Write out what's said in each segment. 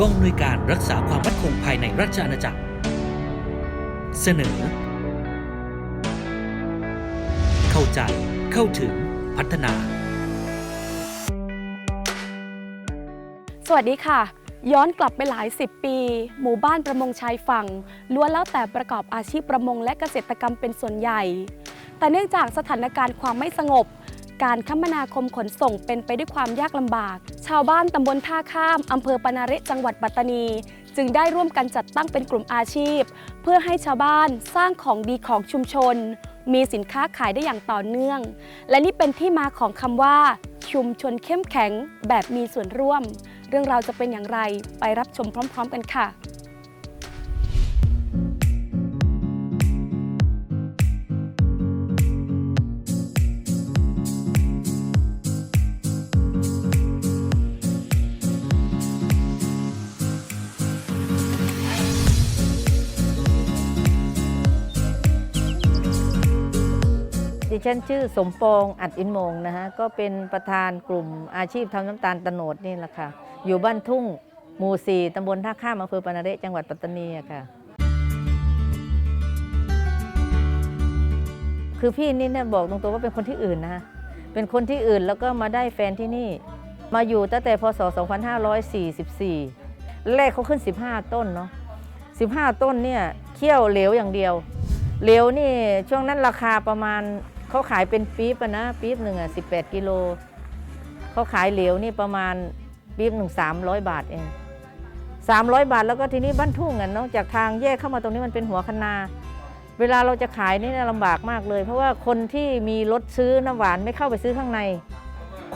กองอำนวยการรักษาความมั่นคงภายในราชอาณาจักร เสนอ เข้าใจเข้าถึงพัฒนา สวัสดีค่ะ ย้อนกลับไปหลายสิบปี หมู่บ้านประมงชายฝั่งล้วนแล้วแต่ประกอบอาชีพประมงและเกษตรกรรมเป็นส่วนใหญ่ แต่เนื่องจากสถานการณ์ความไม่สงบ การคมนาคมขนส่งเป็นไปด้วยความยากลำบาก ชาวบ้านตำบลท่าข้ามอำเภอปนาเระจังหวัดปัตตานี จึงได้ร่วมกันจัดตั้งเป็นกลุ่มอาชีพ เพื่อให้ชาวบ้านสร้างของดีของชุมชน มีสินค้าขายได้อย่างต่อเนื่อง และนี่เป็นที่มาของคำว่า ชุมชนเข้มแข็งแบบมีส่วนร่วม เรื่องราวจะเป็นอย่างไรไปรับชมพร้อม ๆ กันค่ะ ดิฉันชื่อสมปองอัดอินมงนะฮะก็เป็นประธานกลุ่มอาชีพทำน้ำตาลตะโนดนี่แหละค่ะ อยู่บ้านทุ่งหมู่สี่ตำบลท่าข้ามอำเภอปานาเระจังหวัดปัตตานีค่ะ คือพี่นี่เนี่ยบอกตรงๆว่าเป็นคนที่อื่นนะฮะเป็นคนที่อื่นแล้วก็มาได้แฟนที่นี่ มาอยู่ตั้งแต่พศ 2544 แรกเขาขึ้น 15 ต้นเนาะ15 ต้นเนี่ยเคี่ยวเหลวอย่างเดียวเหลวนี่ช่วงนั้นราคาประมาณ เขาขายเป็นปี๊บนะปี๊บหนึ่งอะสิบแปดกิโลเขาขายเหลวนี่ประมาณปี๊บหนึ่งสามร้อยบาทเองสามร้อยบาทแล้วก็ทีนี้บ้านทุ่งอะนอกจากทางแยกเข้ามาตรงนี้มันเป็นหัวคนา เวลาเราจะขายนี่ลำบากมากเลย เพราะว่าคนที่มีรถซื้อน้ำหวานไม่เข้าไปซื้อข้างใน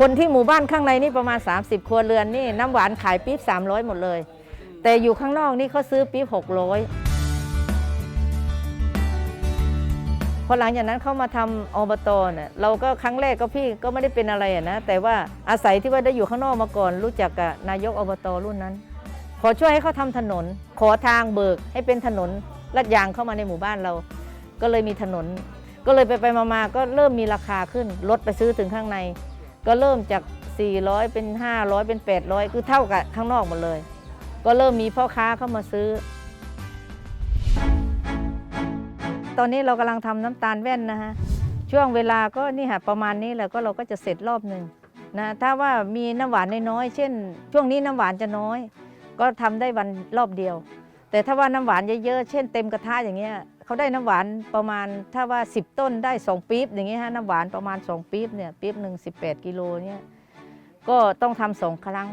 คนที่หมู่บ้านข้างในนี่ประมาณ 30 ครัวเรือนนี่น้ำหวานขายปี๊บ300 หมดเลย แต่อยู่ข้างนอกนี่เขาซื้อปี๊บ600 อหลังจากนั้นเข้ามาทำอบตเนี่ยเราก็ครั้งแรกก็พี่ก็ไม่ได้เป็นอะไรนะ แต่ว่าอาศัยที่ว่าได้อยู่ข้างนอกมาก่อน รู้จักกับนายกอบตรุ่นนั้น ขอช่วยให้เขาทำถนน ขอทางเบิกให้เป็นถนนลาดยางเข้ามาในหมู่บ้านเรา ก็เลยมีถนน ก็เลยไปไปมาๆก็เริ่มมีราคาขึ้นรถไปซื้อถึงข้างใน ก็เริ่มจาก 400 เป็น 500 เป็น 800 คือเท่ากับข้างนอกหมดเลย ก็เริ่มมีพ่อค้าเข้ามาซื้อ ตอนนี้เรากำลังทำน้ำตาลแว่นนะฮะช่วงเวลาก็นี่ค่ะประมาณนี้แหละก็เราก็จะเสร็จรอบหนึ่งนะถ้าว่ามีน้ำหวานน้อยๆเช่น ช่วงนี้น้ำหวานจะน้อย ก็ทำได้วันรอบเดียว แต่ถ้าว่าน้ำหวานเยอะๆเช่น เต็มกระทะอย่างเงี้ยเขาได้น้ำหวานประมาณถ้าว่า 10 ต้นได้ 2ปี๊บอย่างเงี้ยฮะน้ำหวานประมาณ 2ปี๊บเนี่ยปี๊บหนึ่ง18กิโลเนี่ยก็ต้องทำสองครั้ง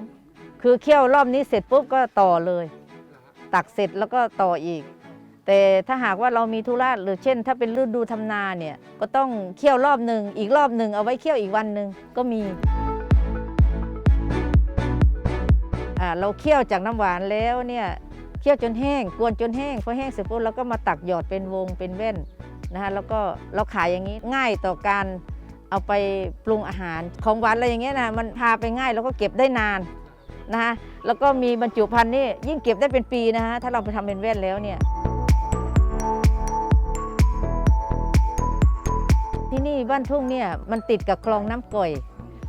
คือเคี่ยวรอบนี้เสร็จปุ๊บก็ต่อเลย ตักเสร็จแล้วก็ต่ออีก แต่ถ้าหากว่าเรามีธุระหรือเช่น ถ้าเป็นฤดูทำนาเนี่ยก็ต้องเคี่ยวรอบหนึ่งอีกรอบหนึ่งเอาไว้เคี่ยวอีกวันหนึ่งก็มีเราเคี่ยวจากน้ำหวานแล้วเนี่ยเคี่ยวจนแห้งกวนจนแห้งพอแห้งเสร็จปุ๊บเราก็มาตักหยอดเป็นวงเป็นแว่นนะคะแล้วก็เราขายอย่างนี้ง่ายต่อการเอาไปปรุงอาหารของหวานอะไรอย่างเงี้ยนะมันพาไปง่ายแล้วก็เก็บได้นานนะคะแล้วก็มีบรรจุภัณฑ์นี่ยิ่งเก็บได้เป็นปีนะคะถ้าเราไปทำเป็นแว่นแล้วเนี่ย ที่นี่บ้านทุ่งเนี่ยมันติดกับคลองน้ำก่อย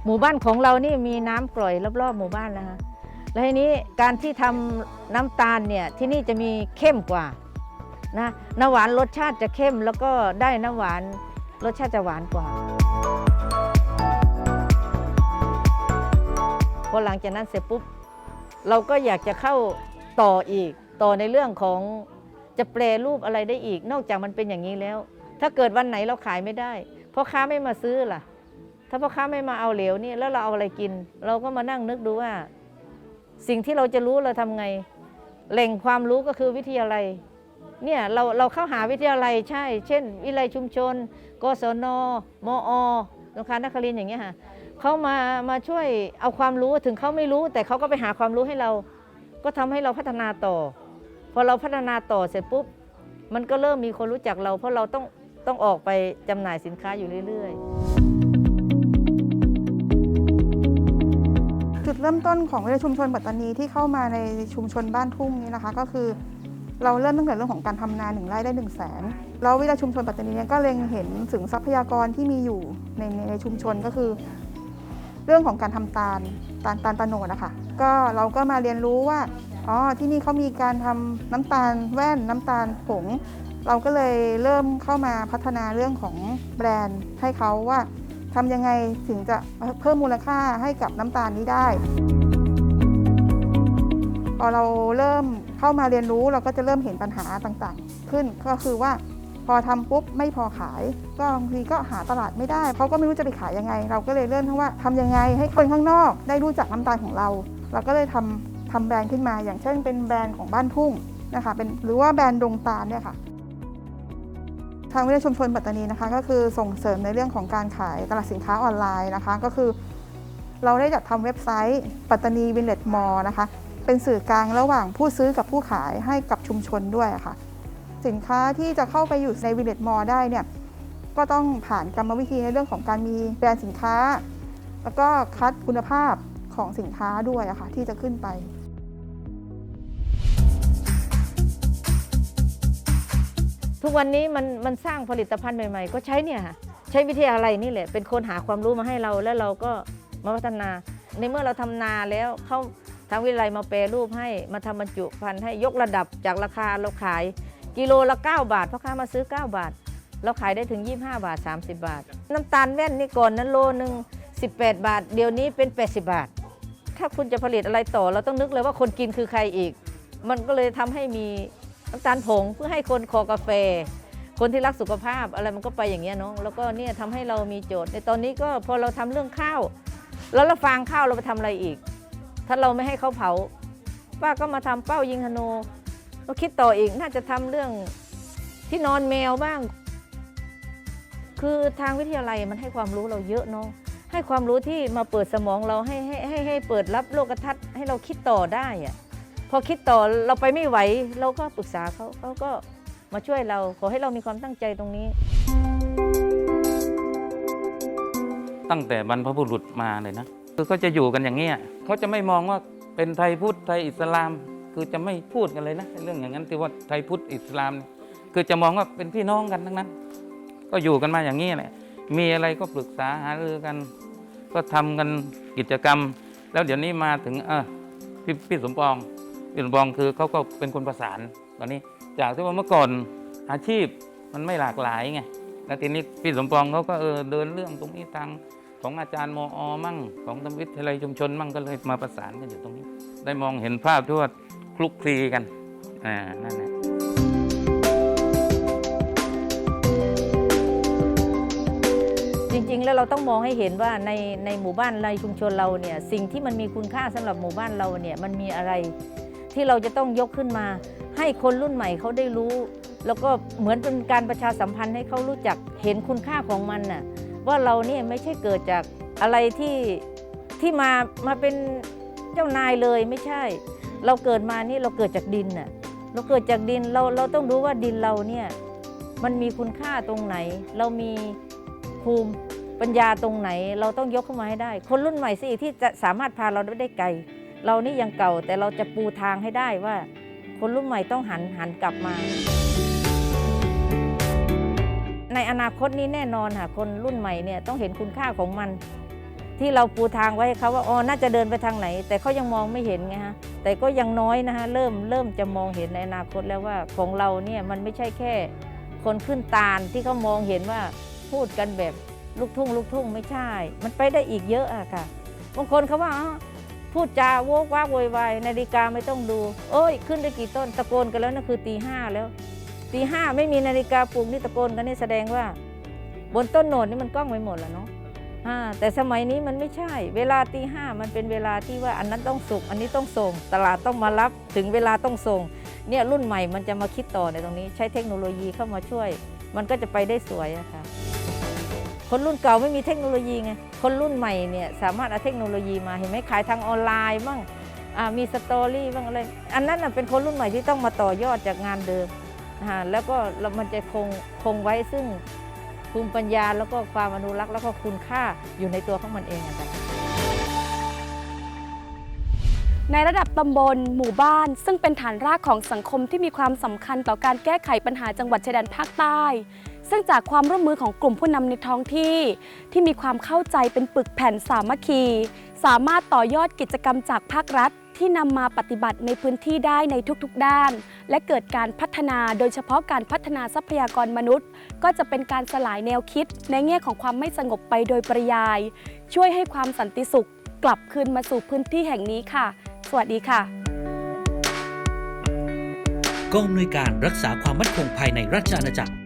หมู่บ้านของเรานี่มีน้ำกร่อยรอบๆหมู่บ้านนะคะแล้วทีนี้การที่ทำน้ำตาลเนี่ยที่นี่จะมีเข้มกว่านะน้ำหวานรสชาติจะเข้มแล้วก็ได้น้ำหวานรสชาติจะหวานกว่าพอหลังจากนั้นเสร็จปุ๊บเราก็อยากจะเข้าต่ออีก ต่อในเรื่องของจะแปรรูปอะไรได้อีก นอกจากมันเป็นอย่างนี้แล้ว ถ้าเกิดวันไหนเราขายไม่ได้ พ่อค้าไม่มาซื้อล่ะ ถ้าพ่อค้าไม่มาเอาเหลวนี่แล้วเราเอาอะไรกิน เราก็มานั่งนึกดูว่า สิ่งที่เราจะรู้เราทำไงแหล่งความรู้ก็คือวิทยาลัยเนี่ยเราเราเข้าหาวิทยาลัยใช่ เช่น วิทยาลัยชุมชน กศน มอสงขลานครินอย่างเงี้ยค่ะเขามามาช่วยเอาความรู้ถึงเขาไม่รู้ แต่เขาก็ไปหาความรู้ให้เรา ก็ทำให้เราพัฒนาต่อ พอเราพัฒนาต่อเสร็จปุ๊บ มันก็เริ่มมีคนรู้จักเรา เพราะเราต้อง ต้องออกไปจำหน่ายสินค้าอยู่เรื่อยๆจุดเริ่มต้นของวิทยาชุมชนปัตตานีที่เข้ามาในชุมชนบ้านทุ่งนี้นะคะ ก็คือ เราเริ่มตั้งแต่เรื่องของการทำนาหนึ่งไร่ได้หนึ่งแสนแล้ววิทยาชุมชนปัตตานีเนี่ยก็เล็งเห็นถึงทรัพยากรที่มีอยู่ในในชุมชนก็คือ เรื่องของการทำตาลตาลตาลตะโนดนะคะก็เราก็มาเรียนรู้ว่าอ๋อที่นี่เขามีการทำน้ำตาลแว่นน้ำตาลผง เราก็เลยเริ่มเข้ามาพัฒนาเรื่องของแบรนด์ให้เขาว่าทำยังไงถึงจะเพิ่มมูลค่าให้กับน้ำตาลนี้ได้พอเราเริ่มเข้ามาเรียนรู้เราก็จะเริ่มเห็นปัญหาต่างๆ ขึ้นก็คือว่าพอทำปุ๊บไม่พอขาย ก็บางทีก็หาตลาดไม่ได้เขาก็ไม่รู้จะไปขายยังไง เราก็เลยเริ่มทั้งว่าทำยังไงให้คนข้างนอกได้รู้จักน้ำตาลของเรา เราก็เลยทำทำแบรนด์ขึ้นมา อย่างเช่นเป็นแบรนด์ของบ้านทุ่งนะคะเป็นหรือว่าแบรนด์ดงตาลเนี่ยค่ะ ทางวิทยาชุมชนปัตตานีนะคะ ก็คือส่งเสริมในเรื่องของการขายตลาดสินค้าออนไลน์นะคะ ก็คือ เราได้จัดทำเว็บไซต์ปัตตานีวินเลจมอลนะคะ เป็นสื่อกลางระหว่างผู้ซื้อกับผู้ขายให้กับชุมชนด้วยะค่ะ สินค้าที่จะเข้าไปอยู่ในวินเลจมอลได้เนี่ยก็ต้องผ่านกรรมวิธีในเรื่องของการมีแบรนด์สินค้า แล้วก็คัดคุณภาพของสินค้าด้วยอะค่ะที่จะขึ้นไป ทุกวันนี้มันมันสร้างผลิตภัณฑ์ใหม่ ๆ ก็ใช้เนี่ยค่ะใช้วิทยาลัยนี่แหละเป็นคนหาความรู้มาให้เราแล้วเราก็มาพัฒนา ในเมื่อเราทำนาแล้วเขาทางวิทยาลัยมาแปรรูปให้มาทำบรรจุภัณฑ์ให้ยกระดับจากราคาเราขายกิโลละ 9 บาทพ่อค้ามาซื้อ 9 บาท เราขายได้ถึง 25 บาท 30 บาท น้ำตาลแว่นนี่ก่อนนั้นโลหนึ่ง18 บาท เดี๋ยวนี้เป็น 80 บาท ถ้าคุณจะผลิตอะไรต่อ เราต้องนึกเลยว่าคนกินคือใครอีก มันก็เลยทำให้มี น้ำตาลผงเพื่อให้คนคอกาแฟ คนที่รักสุขภาพอะไรมันก็ไปอย่างเงี้ยเนาะแล้วก็เนี่ยทำให้เรามีโจทย์ในตอนนี้ก็พอเราทำเรื่องข้าว แล้วเราฟางข้าวเราไปทำอะไรอีก ถ้าเราไม่ให้เขาเผาป้าก็มาทำเป้ายิงธนูเราคิดต่ออีกน่าจะทำเรื่องที่นอนแมวบ้าง คือทางวิทยาลัยมันให้ความรู้เราเยอะเนาะให้ความรู้ที่มาเปิดสมองเราให้ให้ให้ให้เปิดรับโลกทัศน์ให้เราคิดต่อได้อะ พอคิดต่อเราไปไม่ไหว เราก็ปรึกษาเขาเขาก็มาช่วยเรา ขอให้เรามีความตั้งใจตรงนี้ ตั้งแต่บรรพบุรุษมาเลยนะ คือเขาจะอยู่กันอย่างเงี้ยเขาจะไม่มองว่าเป็นไทยพุทธไทยอิสลาม คือจะไม่พูดกันเลยนะเรื่องอย่างนั้นที่ว่าไทยพุทธอิสลาม คือจะมองว่าเป็นพี่น้องกันทั้งนั้น ก็อยู่กันมาอย่างนี้แหละมีอะไรก็ปรึกษาหารือกัน ก็ทำกันกิจกรรม แล้วเดี๋ยวนี้มาถึงเออพี่พี่สมปอง พี่สมปองคือเขาก็เป็นคนประสานตอนนี้ จากที่ว่าเมื่อก่อนอาชีพมันไม่หลากหลายไงแล้วทีนี้พี่สมปองเขาก็เออเดินเรื่องตรงนี้ทางของอาจารย์มอมั่งของทางวิทยาลัยชุมชนมั่งก็เลยมาประสานกันอยู่ตรงนี้ ได้มองเห็นภาพที่ว่าคลุกคลีกันอ่านั่นแหละจริงๆ แล้วเราต้องมองให้เห็นว่าในในหมู่บ้านในชุมชนเราเนี่ยสิ่งที่มันมีคุณค่าสำหรับหมู่บ้านเราเนี่ยมันมีอะไร ที่เราจะต้องยกขึ้นมา ให้คนรุ่นใหม่เขาได้รู้ แล้วก็เหมือนเป็นการประชาสัมพันธ์ให้เขารู้จักเห็นคุณค่าของมันน่ะว่าเราเนี่ยไม่ใช่เกิดจากอะไรที่ที่มามาเป็นเจ้านายเลยไม่ใช่ เราเกิดมานี่เราเกิดจากดินน่ะเราเกิดจากดินเราเราต้องรู้ว่าดินเราเนี่ยมันมีคุณค่าตรงไหน เรามีภูมิปัญญาตรงไหน เราต้องยกขึ้นมาให้ได้ คนรุ่นใหม่สิที่จะสามารถพาเราได้ไกล เรานี่ยังเก่าแต่เราจะปูทางให้ได้ว่า คนรุ่นใหม่ต้องหันหันกลับมา ในอนาคตนี้แน่นอนค่ะคนรุ่นใหม่เนี่ยต้องเห็นคุณค่าของมัน ที่เราปูทางไว้ให้เขาว่าอ๋อน่าจะเดินไปทางไหน แต่เขายังมองไม่เห็นไงฮะแต่ก็ยังน้อยนะคะเริ่มเริ่มจะมองเห็นในอนาคตแล้วว่าของเราเนี่ยมันไม่ใช่แค่ คนขึ้นตาลที่เขามองเห็นว่าพูดกันแบบลูกทุ่งลูกทุ่งไม่ใช่ มันไปได้อีกเยอะอะค่ะ บางคนเขาว่า พูดจาโวกวากโวยวายนาฬิกาไม่ต้องดู โอ้ย ขึ้นได้กี่ต้นตะโกนกันแล้วนั่นคือตีห้าแล้วตีห้าไม่มีนาฬิกาปลุกนี่ตะโกนกันนี่แสดงว่า บนต้นโหนดนี่มันกล้องไปหมดแล้วเนาะแต่สมัยนี้มันไม่ใช่ เวลาตีห้ามันเป็นเวลาที่ว่าอันนั้นต้องสุกอันนี้ต้องส่ง ตลาดต้องมารับถึงเวลาต้องส่งเนี่ยรุ่นใหม่มันจะมาคิดต่อในตรงนี้ ใช้เทคโนโลยีเข้ามาช่วย มันก็จะไปได้สวยอะค่ะคนรุ่นเก่าไม่มีเทคโนโลยีไง คนรุ่นใหม่เนี่ยสามารถเอาเทคโนโลยีมาเห็นไหมขายทางออนไลน์บ้างมีสตอรี่บ้างอะไรอันนั้นเป็นคนรุ่นใหม่ที่ต้องมาต่อยอดจากงานเดิมนะคะแล้วก็เรามันจะคงคงไว้ซึ่งภูมิปัญญาแล้วก็ความอนุรักษ์แล้วก็คุณค่าอยู่ในตัวของมันเองอะค่ะในระดับตำบล หมู่บ้าน ซึ่งเป็นฐานรากของสังคมที่มีความสำคัญต่อการแก้ไขปัญหาจังหวัดชายแดนภาคใต้ ซึ่งจากความร่วมมือของกลุ่มผู้นำในท้องที่ ที่มีความเข้าใจเป็นปึกแผ่นสามัคคี สามารถต่อยอดกิจกรรมจากภาครัฐ ที่นำมาปฏิบัติในพื้นที่ได้ในทุกๆด้าน และเกิดการพัฒนาโดยเฉพาะการพัฒนาทรัพยากรมนุษย์ ก็จะเป็นการสลายแนวคิด ในแง่ของความไม่สงบไปโดยปริยาย ช่วยให้ความสันติสุข กลับคืนมาสู่พื้นที่แห่งนี้ค่ะ สวัสดีค่ะกองอำนวยการรักษาความมั่นคงภายในราชอาณาจักร